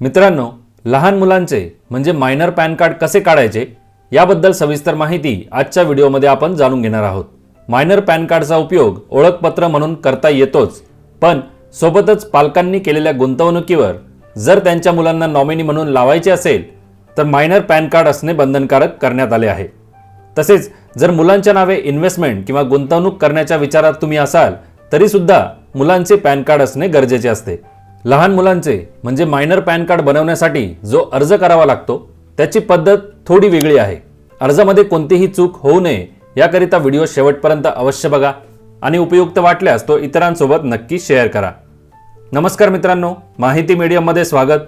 मित्रांनो लहान मुलांचे म्हणजे मायनर पॅन कार्ड कसे काढायचे याबद्दल सविस्तर माहिती आजच्या व्हिडिओमध्ये आपण जाणून घेणार आहोत. मायनर पॅन कार्डचा उपयोग ओळखपत्र म्हणून करता येतोच पण सोबतच पालकांनी केलेल्या गुंतवणुकीवर जर त्यांच्या मुलांना नॉमिनी म्हणून लावायचे असेल तर मायनर पॅन कार्ड असणे बंधनकारक करण्यात आले आहे. तसेच जर मुलांच्या नावे इन्व्हेस्टमेंट किंवा गुंतवणूक करण्याच्या विचारात तुम्ही असाल तरीसुद्धा मुलांचे पॅन कार्ड असणे गरजेचे असते. लहान मुलांचे म्हणजे मायनर पॅन कार्ड बनवण्यासाठी जो अर्ज करावा लागतो त्याची पद्धत थोडी वेगळी आहे. अर्जामध्ये कोणतीही चूक होऊ नये याकरिता व्हिडिओ शेवटपर्यंत अवश्य बघा आणि उपयुक्त वाटल्यास तो इतरांसोबत नक्की शेअर करा. नमस्कार मित्रांनो माहिती मीडियममध्ये स्वागत.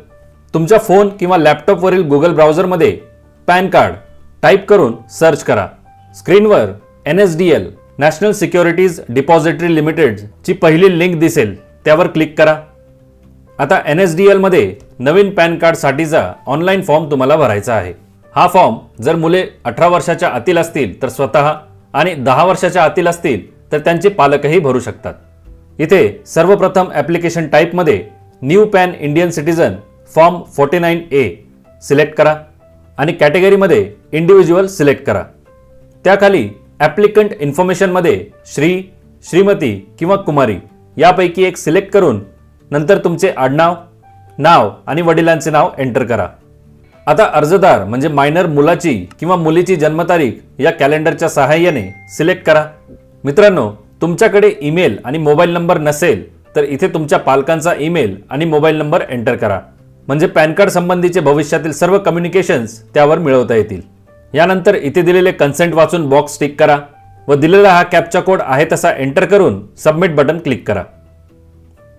तुमच्या फोन किंवा लॅपटॉपवरील गुगल ब्राउझरमध्ये पॅन कार्ड टाईप करून सर्च करा. स्क्रीनवर N S D L national securities depository लिमिटेडची पहिली लिंक दिसेल त्यावर क्लिक करा. आता एन एस डी एलमध्ये नवीन पॅन कार्डसाठीचा ऑनलाईन फॉर्म तुम्हाला भरायचा आहे. हा फॉर्म जर मुले अठरा वर्षाच्या आतील असतील तर स्वतः आणि दहा वर्षाच्या आतील असतील तर त्यांचे पालकही भरू शकतात. इथे सर्वप्रथम ॲप्लिकेशन टाईपमध्ये new PAN Indian citizen form forty nine A select करा आणि कॅटेगरीमध्ये इंडिव्हिज्युअल सिलेक्ट करा. त्याखाली ॲप्लिकंट इन्फॉर्मेशनमध्ये श्री श्रीमती किंवा कुमारी यापैकी एक सिलेक्ट करून नंतर तुमचे आडनाव नाव आणि वडिलांचे नाव एंटर करा. आता अर्जदार म्हणजे मायनर मुलाची किंवा मुलीची जन्मतारीख या कॅलेंडरच्या सहाय्याने सिलेक्ट करा. मित्रांनो तुमच्याकडे ईमेल आणि मोबाईल नंबर नसेल तर इथे तुमच्या पालकांचा ईमेल आणि मोबाईल नंबर एंटर करा. म्हणजे पॅन कार्ड संबंधीचे भविष्यातील सर्व कम्युनिकेशन्स त्यावर मिळवता येतील. यानंतर इथे दिलेले कन्सेंट वाचून बॉक्स टिक करा व दिलेला हा कॅपचा कोड आहे तसा एंटर करून सबमिट बटन क्लिक करा.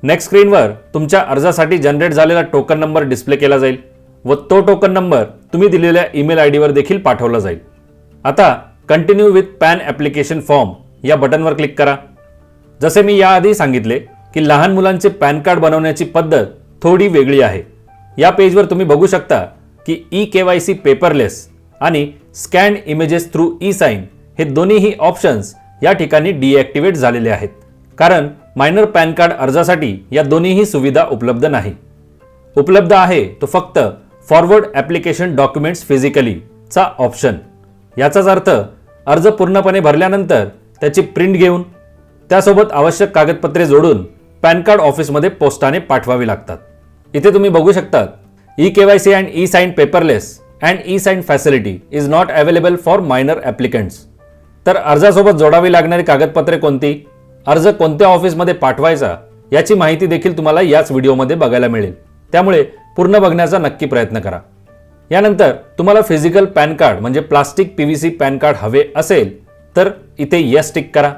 नेक्स्ट स्क्रीनवर तुमच्या अर्जासाठी जनरेट झालेला टोकन नंबर डिस्प्ले केला जाईल व तो टोकन नंबर तुम्ही दिलेल्या ईमेल आय डीवर देखील पाठवला जाईल. आता continue with PAN application form या बटनवर क्लिक करा. जसे मी याआधी सांगितले की लहान मुलांचे पॅन कार्ड बनवण्याची पद्धत थोडी वेगळी आहे. या पेजवर तुम्ही बघू शकता की E K Y C paperless आणि scan images through E sign हे दोन्हीही ऑप्शन्स या ठिकाणी डिॲक्टिवेट झालेले आहेत. कारण मायनर पॅन कार्ड अर्जासाठी या दोन्हीही सुविधा उपलब्ध नाही. उपलब्ध आहे तो फक्त फॉरवर्ड ॲप्लिकेशन डॉक्युमेंट्स फिजिकली चा ऑप्शन. याचाच अर्थ अर्ज पूर्णपणे भरल्यानंतर त्याची प्रिंट घेऊन त्यासोबत आवश्यक कागदपत्रे जोडून पॅन कार्ड ऑफिसमध्ये पोस्टाने पाठवावी लागतात. इथे तुम्ही बघू शकता E K Y C and E sign paperless and E sign facility is not available for minor applicants. तर अर्जासोबत जोडावी लागणारी कागदपत्रे कोणती? अर्ज कोणत्या ऑफिसमध्ये पाठवायचा याची माहिती देखील तुम्हाला याच व्हिडिओमध्ये बघायला मिळेल. त्यामुळे पूर्ण बघण्याचा नक्की प्रयत्न करा. यानंतर तुम्हाला फिजिकल पॅन कार्ड म्हणजे plastic P V C PAN card हवे असेल तर इथे यस टिक करा.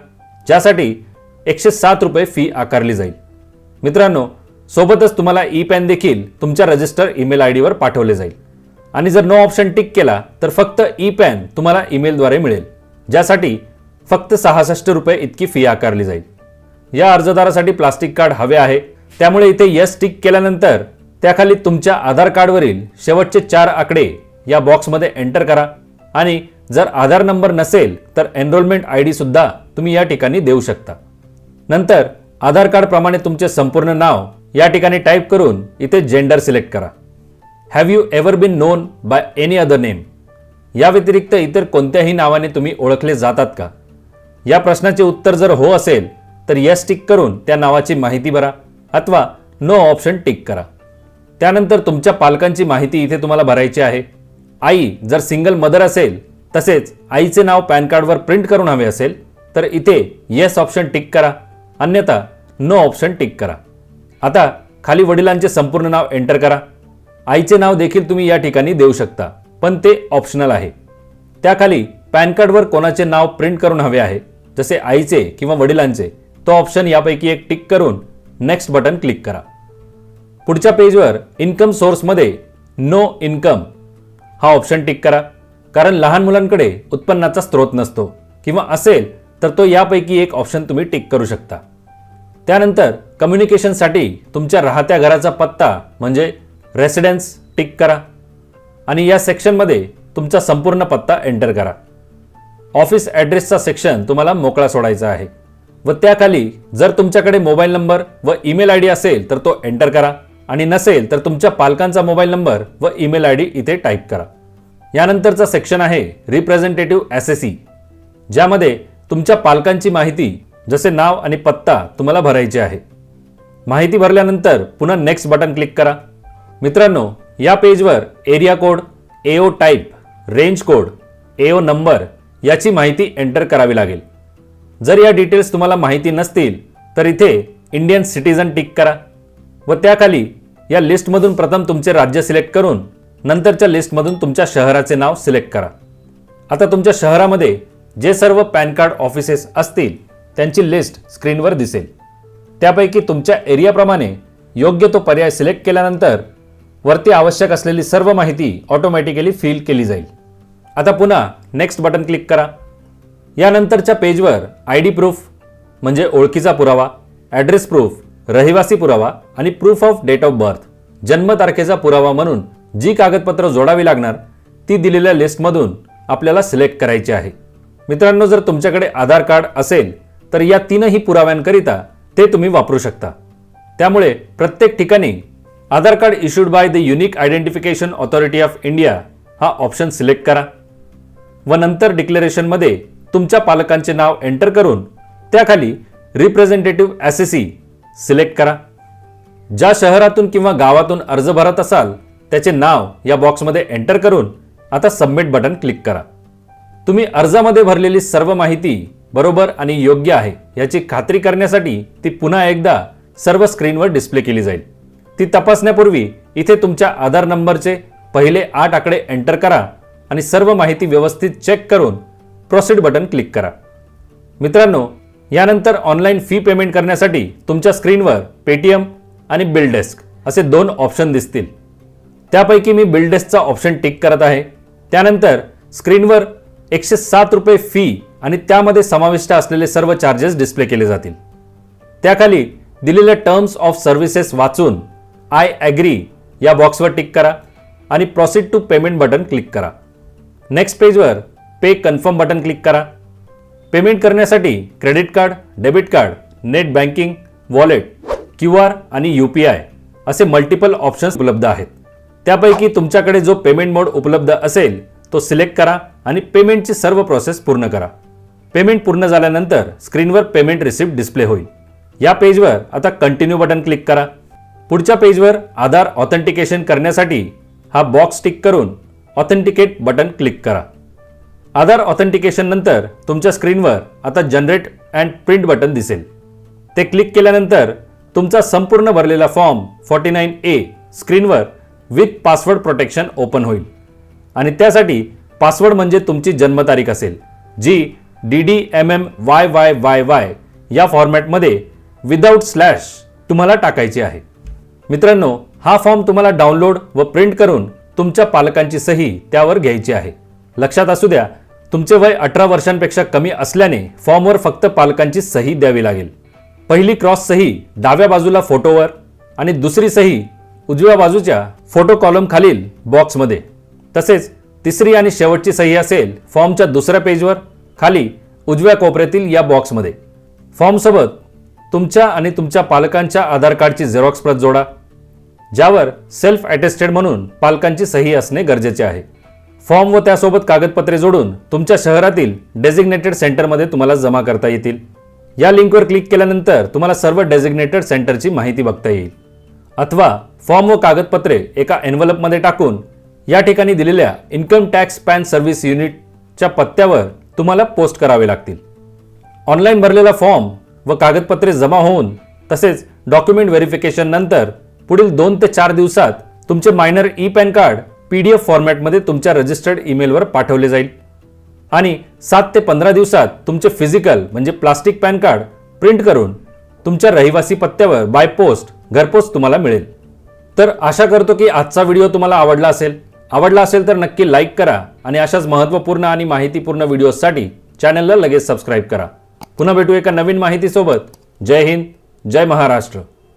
ज्यासाठी एकशे सात रुपये फी आकारली जाईल. मित्रांनो सोबतच तुम्हाला ई पॅन देखील तुमच्या रजिस्टर ईमेल आय डीवर पाठवले जाईल. आणि जर नो ऑप्शन टिक केला तर फक्त ई पॅन तुम्हाला ईमेलद्वारे मिळेल. ज्यासाठी फक्त सहासष्ट रुपये इतकी फी आकारली जाईल. या अर्जदारासाठी प्लास्टिक कार्ड हवे आहे. त्यामुळे इथे यस टिक केल्यानंतर त्याखाली तुमच्या आधार कार्डवरील शेवटचे चार आकडे या बॉक्समध्ये एंटर करा. आणि जर आधार नंबर नसेल तर एनरोलमेंट आय डी सुद्धा तुम्ही या ठिकाणी देऊ शकता. नंतर आधार कार्ड प्रमाणे तुमचे संपूर्ण नाव या ठिकाणी टाईप करून इथे जेंडर सिलेक्ट करा. Have you ever been known by any other name या व्यतिरिक्त इतर कोणत्याही नावाने तुम्ही ओळखले जातात का? या प्रश्नाचे उत्तर जर हो असेल तर यस टिक करून त्या नावाची माहिती भरा अथवा नो ऑप्शन टिक करा. त्यानंतर तुमच्या पालकांची माहिती इथे तुम्हाला भरायची आहे. आई जर सिंगल मदर असेल तसेच आईचे नाव पॅन कार्डवर प्रिंट करून हवे असेल तर इथे येस ऑप्शन टिक करा. अन्यथा नो ऑप्शन टिक करा. आता खाली वडिलांचे संपूर्ण नाव एंटर करा. आईचे नाव देखील तुम्ही या ठिकाणी देऊ शकता पण ते ऑप्शनल आहे. त्याखाली पॅन कार्डवर कोणाचे नाव प्रिंट करून हवे आहे? जसे आईचे किंवा वडिलांचे तो ऑप्शन यापैकी एक टिक करून नेक्स्ट बटन क्लिक करा. पुढच्या पेजवर इन्कम सोर्समध्ये नो इन्कम हा ऑप्शन टिक करा. कारण लहान मुलांकडे उत्पन्नाचा स्रोत नसतो किंवा असेल तर तो यापैकी एक ऑप्शन तुम्ही टिक करू शकता. त्यानंतर कम्युनिकेशनसाठी तुमच्या राहत्या घराचा पत्ता म्हणजे रेसिडेन्स टिक करा. आणि या सेक्शनमध्ये तुमचा संपूर्ण पत्ता एंटर करा. ऑफिस ॲड्रेसचा सेक्शन तुम्हाला मोकळा सोडायचा आहे. व त्याखाली जर तुमच्याकडे मोबाईल नंबर व ईमेल आय डी असेल तर तो एंटर करा. आणि नसेल तर तुमच्या पालकांचा मोबाईल नंबर व ईमेल आय डी इथे टाईप करा. यानंतरचा सेक्शन आहे रिप्रेझेंटेटिव्ह एस एस ज्यामध्ये तुमच्या पालकांची माहिती जसे नाव आणि पत्ता तुम्हाला भरायचे आहे. माहिती भरल्यानंतर पुन्हा नेक्स्ट बटन क्लिक करा. मित्रांनो या पेजवर area code AO type range code AO number याची माहिती एंटर करावी लागेल. जर या डिटेल्स तुम्हाला माहिती नसतील तर इथे इंडियन सिटीजन टिक करा व त्याखाली या लिस्टमधून प्रथम तुमचे राज्य सिलेक्ट करून नंतरच्या लिस्टमधून तुमच्या शहराचे नाव सिलेक्ट करा. आता तुमच्या शहरामध्ये जे सर्व पॅन कार्ड ऑफिसेस असतील त्यांची लिस्ट स्क्रीनवर दिसेल. त्यापैकी तुमच्या एरियाप्रमाणे योग्य तो पर्याय सिलेक्ट केल्यानंतर वरती आवश्यक असलेली सर्व माहिती ऑटोमॅटिकली फिल केली जाईल. आता पुन्हा नेक्स्ट बटन क्लिक करा. यानंतरच्या पेजवर आय डी प्रूफ म्हणजे ओळखीचा पुरावा ॲड्रेस प्रूफ रहिवासी पुरावा आणि proof of date of birth जन्मतारखेचा पुरावा म्हणून जी कागदपत्र जोडावी लागणार ती दिलेल्या लिस्टमधून आपल्याला सिलेक्ट करायची आहे. मित्रांनो जर तुमच्याकडे आधार कार्ड असेल तर या तीनही पुराव्यांकरिता ते तुम्ही वापरू शकता. त्यामुळे प्रत्येक ठिकाणी Aadhaar card issued by the unique identification authority of India हा ऑप्शन सिलेक्ट करा. व नंतर डिक्लेरेशनमध्ये तुमच्या पालकांचे नाव एंटर करून त्याखाली रिप्रेझेंटेटिव्ह ॲसेसी सिलेक्ट करा. ज्या शहरातून किंवा गावातून अर्ज भरत असाल त्याचे नाव या बॉक्समध्ये एंटर करून आता सबमिट बटन क्लिक करा. तुम्ही अर्जामध्ये भरलेली सर्व माहिती बरोबर आणि योग्य आहे याची खात्री करण्यासाठी ती पुन्हा एकदा सर्व स्क्रीनवर डिस्प्ले केली जाईल. ती तपासण्यापूर्वी इथे तुमच्या आधार नंबरचे पहिले आठ आकडे एंटर करा आणि सर्व माहिती व्यवस्थित चेक करून प्रोसीड बटन क्लिक करा. मित्रांनो यानंतर ऑनलाईन फी पेमेंट करण्यासाठी तुमच्या स्क्रीनवर पेटीएम आणि बिल डेस्क असे दोन ऑप्शन दिसतील. त्यापैकी मी बिल डेस्कचा ऑप्शन टिक करत आहे. त्यानंतर स्क्रीनवर एकशे सात रुपये फी आणि त्यामध्ये समाविष्ट असलेले सर्व चार्जेस डिस्प्ले केले जातील. त्याखाली दिलेल्या टर्म्स ऑफ सर्व्हिसेस वाचून आय ॲग्री या बॉक्सवर टिक करा आणि proceed to payment button click करा. नेक्स्ट पेजवर पे कन्फर्म बटन क्लिक करा. पेमेंट करण्यासाठी credit card debit card net banking wallet Q R आणि यू पी आय असे मल्टिपल ऑप्शन्स उपलब्ध आहेत. त्यापैकी तुमच्याकडे जो पेमेंट मोड उपलब्ध असेल तो सिलेक्ट करा आणि पेमेंटची सर्व प्रोसेस पूर्ण करा. पेमेंट पूर्ण झाल्यानंतर स्क्रीनवर पेमेंट रिसिप्ट डिस्प्ले होईल. या पेजवर आता कंटिन्यू बटन क्लिक करा. पुढच्या पेजवर आधार ऑथेंटिकेशन करण्यासाठी हा बॉक्स टिक करून ऑथेंटिकेट बटन क्लिक करा. आधार ऑथेंटिकेशन नंतर तुमच्या स्क्रीनवर आता जनरेट अँड प्रिंट बटन दिसेल. ते क्लिक केल्यानंतर तुमचा संपूर्ण भरलेला फॉर्म फॉर्टी नाईन ए स्क्रीनवर विथ पासवर्ड प्रोटेक्शन ओपन होईल. आणि त्यासाठी पासवर्ड म्हणजे तुमची जन्मतारीख असेल जी D D M M Y Y Y Y या फॉर्मॅटमध्ये विदाऊट स्लॅश तुम्हाला टाकायची आहे. मित्रांनो हा फॉर्म तुम्हाला डाउनलोड व प्रिंट करून तुमच्या पालकांची सही त्यावर घ्यायची आहे. लक्षात असू द्या तुमचे वय अठरा वर्षांपेक्षा कमी असल्याने फॉर्मवर फक्त पालकांची सही द्यावी लागेल. पहिली क्रॉस सही डाव्या बाजूला फोटोवर आणि दुसरी सही उजव्या बाजूच्या फोटो कॉलम खालील बॉक्समध्ये. तसेच तिसरी आणि शेवटची सही असेल फॉर्मच्या दुसऱ्या पेजवर खाली उजव्या कोपऱ्यातील या बॉक्समध्ये. फॉर्मसोबत तुमच्या आणि तुमच्या पालकांच्या आधार कार्डची झेरॉक्स प्रत जोडा. ज्यावर सेल्फ अटेस्टेड म्हणून पालकांची सही असणे गरजेचे आहे. फॉर्म व त्यासोबत कागदपत्रे जोडून तुमच्या शहरातील डेझिग्नेटेड सेंटरमध्ये तुम्हाला जमा करता येतील. या लिंकवर क्लिक केल्यानंतर तुम्हाला सर्व डेझिग्नेटेड सेंटरची माहिती बघता येईल. अथवा फॉर्म व कागदपत्रे एका एन्व्हलपमध्ये टाकून या ठिकाणी दिलेल्या इन्कम टॅक्स पॅन सर्व्हिस युनिटच्या पत्त्यावर तुम्हाला पोस्ट करावे लागतील. ऑनलाईन भरलेला फॉर्म व कागदपत्रे जमा होऊन तसेच डॉक्युमेंट व्हेरिफिकेशन नंतर पुढील दोन ते चार दिवसात तुमचे minor E PAN card P D F फॉर्मॅटमध्ये तुमच्या रजिस्टर्ड ईमेलवर पाठवले जाईल. आणि सात ते पंधरा दिवसात तुमचे फिजिकल म्हणजे प्लास्टिक पॅन कार्ड प्रिंट करून तुमच्या रहिवासी पत्त्यावर बाय पोस्ट घरपोच तुम्हाला मिळेल. तर आशा करतो की आजचा व्हिडिओ तुम्हाला आवडला असेल. आवडला असेल तर नक्की लाईक करा आणि अशाच महत्त्वपूर्ण आणि माहितीपूर्ण व्हिडिओसाठी चॅनलला लगेच सबस्क्राईब करा. पुन्हा भेटू एका नवीन माहितीसोबत. जय हिंद जय महाराष्ट्र.